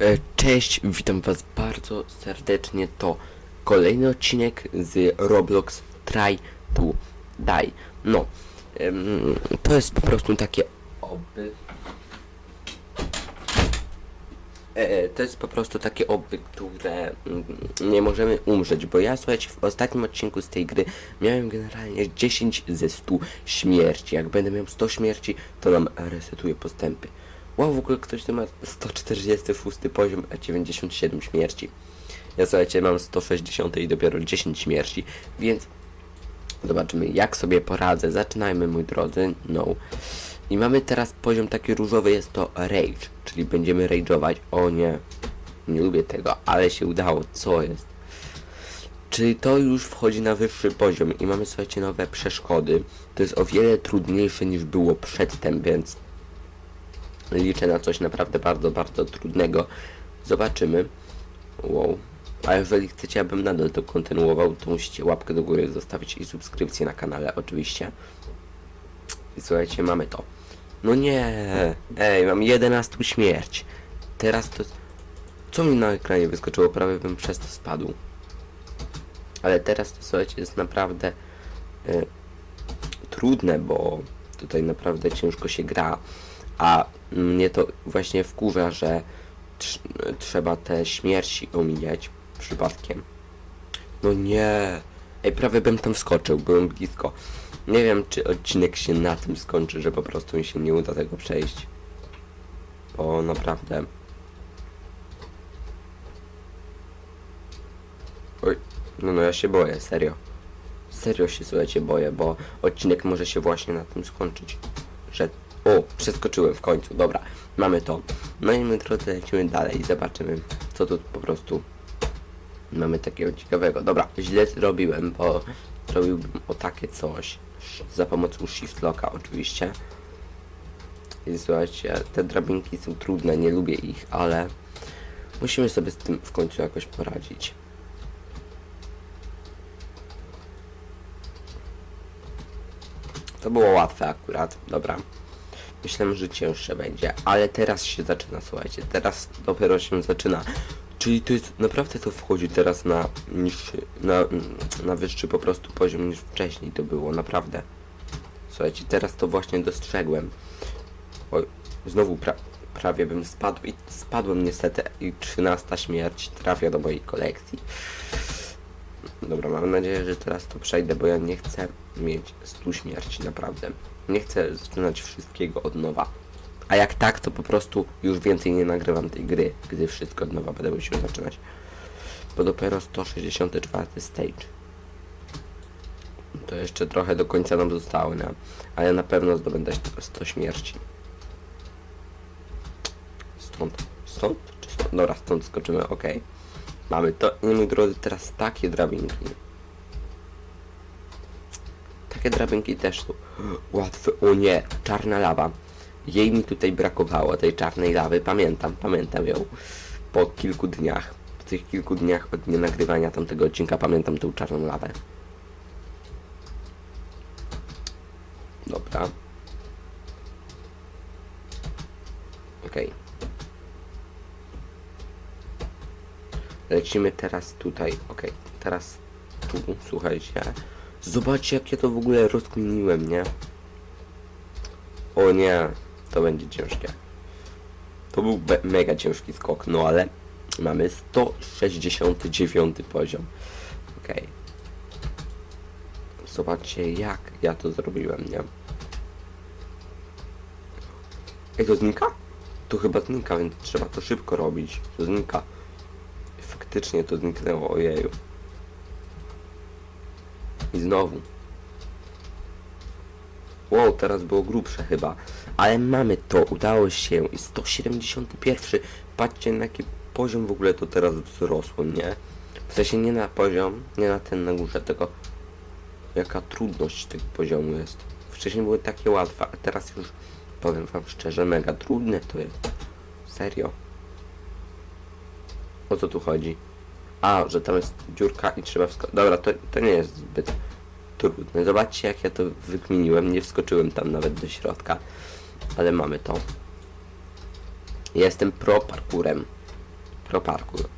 E, Cześć, witam was bardzo serdecznie. To kolejny odcinek z Roblox Try to Die. No, to jest po prostu takie oby. E, To jest po prostu takie oby, które mm, nie możemy umrzeć, bo ja słuchajcie, w ostatnim odcinku z tej gry miałem generalnie 10 ze 100 śmierci. Jak będę miał 100 śmierci, to nam resetuje postępy. Wow, w ogóle ktoś tu ma 146 poziom, a 97 śmierci. Ja słuchajcie, mam 160 i dopiero 10 śmierci, więc zobaczymy jak sobie poradzę. Zaczynajmy mój drodzy, no. I mamy teraz poziom taki różowy, jest to rage, czyli będziemy rage'ować. O nie, nie lubię tego, ale się udało, co jest? Czyli to już wchodzi na wyższy poziom i mamy słuchajcie nowe przeszkody. To jest o wiele trudniejsze niż było przedtem, więc liczę na coś naprawdę bardzo, bardzo trudnego. Zobaczymy. Wow. A jeżeli chcecie, abym nadal to kontynuował, to musicie łapkę do góry zostawić i subskrypcję na kanale oczywiście. I słuchajcie, mamy to. No nie! Ej, mam 11 śmierć. Teraz to... Co mi na ekranie wyskoczyło? Prawie bym przez to spadł. Ale teraz to słuchajcie, jest naprawdę y, trudne, bo tutaj naprawdę ciężko się gra. A mnie to właśnie wkurza, że trz trzeba te śmierci omijać przypadkiem. No nie. Ej, prawie bym tam wskoczył, byłem blisko. Nie wiem, czy odcinek się na tym skończy, że po prostu mi się nie uda tego przejść. Bo naprawdę... Oj, no no ja się boję, serio. Serio się słuchajcie boję, bo odcinek może się właśnie na tym skończyć. Że... O, przeskoczyłem w końcu, dobra, mamy to. No i my drodzy lecimy dalej zobaczymy, co tu po prostu mamy takiego ciekawego. Dobra, źle zrobiłem, bo zrobiłbym o takie coś za pomocą shift locka oczywiście. I słuchajcie, te drabinki są trudne, nie lubię ich, ale musimy sobie z tym w końcu jakoś poradzić. To było łatwe akurat, dobra. Myślałem, że cięższe będzie, ale teraz się zaczyna, słuchajcie, teraz dopiero się zaczyna. Czyli to jest, naprawdę to wchodzi teraz na niższy, na, na wyższy po prostu poziom niż wcześniej to było, naprawdę. Słuchajcie, teraz to właśnie dostrzegłem. Oj, znowu pra, prawie bym spadł i spadłem niestety i 13 śmierć trafia do mojej kolekcji. Dobra, mam nadzieję, że teraz to przejdę, bo ja nie chcę mieć 100 śmierci, naprawdę. Nie chcę zaczynać wszystkiego od nowa. A jak tak, to po prostu już więcej nie nagrywam tej gry, gdy wszystko od nowa będę musiał zaczynać. Bo dopiero 164 stage. To jeszcze trochę do końca nam zostało, nie? Ale na pewno zdobędę 100 śmierci. Stąd, stąd? Czy stąd? Dobra, stąd skoczymy, ok. Mamy to i moi drodzy, teraz takie drabinki. Takie drabinki też są łatwe. O nie, czarna lawa. Jej mi tutaj brakowało, tej czarnej lawy. Pamiętam, pamiętam ją. Po kilku dniach. Po tych kilku dniach od nie nagrywania tamtego odcinka pamiętam tą czarną lawę. Dobra. Okej. Lecimy teraz tutaj. Okej, teraz tu, słuchajcie. Zobaczcie, jak ja to w ogóle rozkminiłem, nie? O nie, to będzie ciężkie. To był mega ciężki skok, no ale mamy 169 poziom. Okej. Zobaczcie, jak ja to zrobiłem, nie? Ej, to znika? To chyba znika, więc trzeba to szybko robić. To znika. Faktycznie to zniknęło, ojeju. I znowu. Wow, teraz było grubsze chyba. Ale mamy to, udało się. I 171. Patrzcie na jaki poziom w ogóle to teraz wzrosło, nie? W sensie nie na poziom, nie na ten na górze, tylko jaka trudność tego poziomu jest. Wcześniej były takie łatwe, a teraz już powiem wam szczerze, mega trudne to jest. Serio. O co tu chodzi? A, że tam jest dziurka i trzeba wskoczyć. Dobra, to, to nie jest zbyt trudne. Zobaczcie jak ja to wykminiłem. Nie wskoczyłem tam nawet do środka. Ale mamy to. Jestem pro parkurem. pro.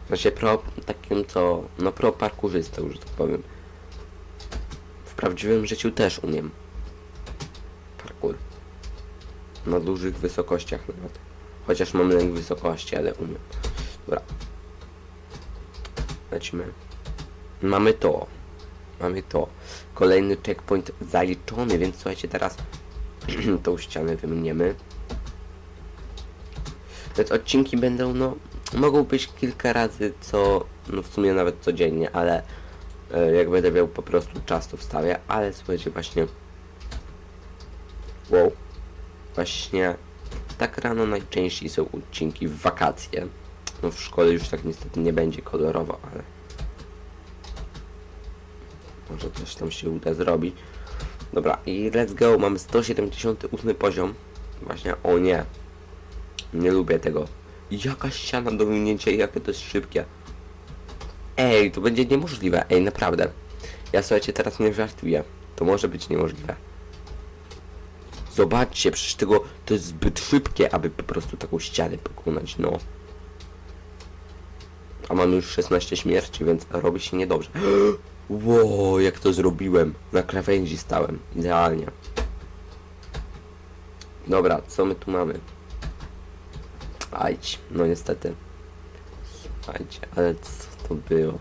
W sensie pro takim co, no pro parkurzystą, że tak powiem. W prawdziwym życiu też umiem. Parkour. Na dużych wysokościach nawet. Chociaż mam lęk wysokości, ale umiem. Dobra. Lecimy. Mamy to. Mamy to. Kolejny checkpoint zaliczony, więc słuchajcie, teraz tą ścianę wymieniemy. Więc odcinki będą, no, mogą być kilka razy co, no w sumie nawet codziennie, ale e, jak będę miał po prostu czas to wstawię, ale słuchajcie, właśnie wow, właśnie tak rano najczęściej są odcinki w wakacje. No w szkole już tak niestety nie będzie kolorowo, ale może coś tam się uda zrobić. Dobra, i let's go, mamy 178 poziom. Właśnie, o nie. Nie lubię tego. Jaka ściana do wyminięcia i jakie to jest szybkie. Ej, to będzie niemożliwe. Ej, naprawdę. Ja słuchajcie, teraz nie żartuję. To może być niemożliwe. Zobaczcie, przecież tego to jest zbyt szybkie, aby po prostu taką ścianę pokonać, no. A mamy już 16 śmierci, więc robi się niedobrze. Ło, jak to zrobiłem. Na krawędzi stałem. Idealnie. Dobra, co my tu mamy? Ajdź, no niestety. Słuchajcie, ale co to było?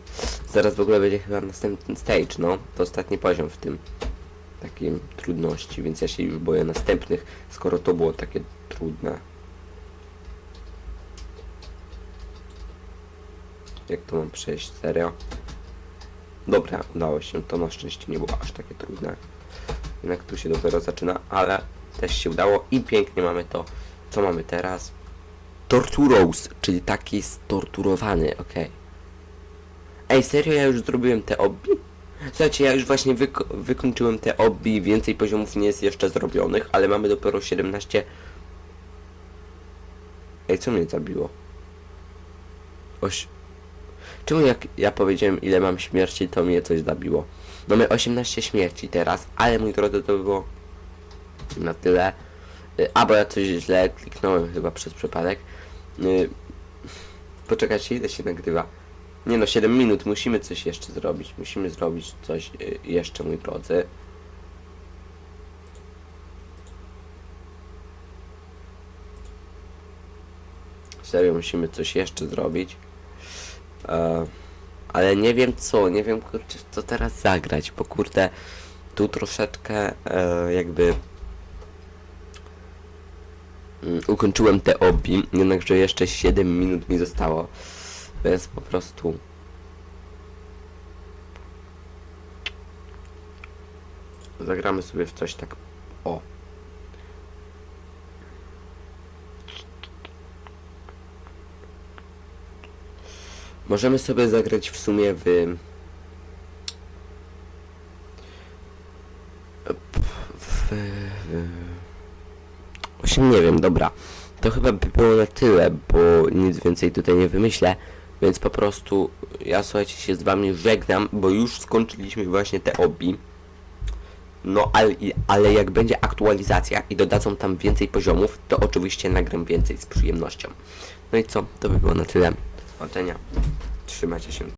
Zaraz w ogóle będzie chyba następny stage, no. To ostatni poziom w tym takim trudności, więc ja się już boję następnych, skoro to było takie trudne. Jak to mam przejść? Serio? Dobra, udało się. To na szczęście nie było aż takie trudne. Jednak tu się dopiero zaczyna, ale też się udało i pięknie mamy to. Co mamy teraz? Torturos, czyli taki storturowany, okej. Ej, serio, ja już zrobiłem te obbi? Słuchajcie, ja już właśnie wyko wykończyłem te obbi, więcej poziomów nie jest jeszcze zrobionych, ale mamy dopiero 17... Ej, co mnie zabiło? Oś... Czemu jak ja powiedziałem ile mam śmierci, to mnie coś zabiło? Mamy 18 śmierci teraz, ale mój drodzy to było na tyle. Y, A, bo ja coś źle kliknąłem chyba przez przypadek. Y, Poczekajcie, ile się nagrywa? Nie no, 7 minut, musimy coś jeszcze zrobić. Musimy zrobić coś y, jeszcze, mój drodzy. Serio, musimy coś jeszcze zrobić. E, ale nie wiem co, nie wiem kurczę, co teraz zagrać, bo kurde, tu troszeczkę e, jakby mm, ukończyłem te obi, jednakże jeszcze 7 minut mi zostało, więc po prostu zagramy sobie w coś tak, o. Możemy sobie zagrać w sumie w... w... Właśnie nie wiem, dobra. To chyba by było na tyle, bo nic więcej tutaj nie wymyślę. Więc po prostu ja słuchajcie się z wami żegnam, bo już skończyliśmy właśnie te obi. No ale, ale jak będzie aktualizacja i dodadzą tam więcej poziomów, to oczywiście nagram więcej z przyjemnością. No i co? To by było na tyle. Do zobaczenia. Trzymajcie się.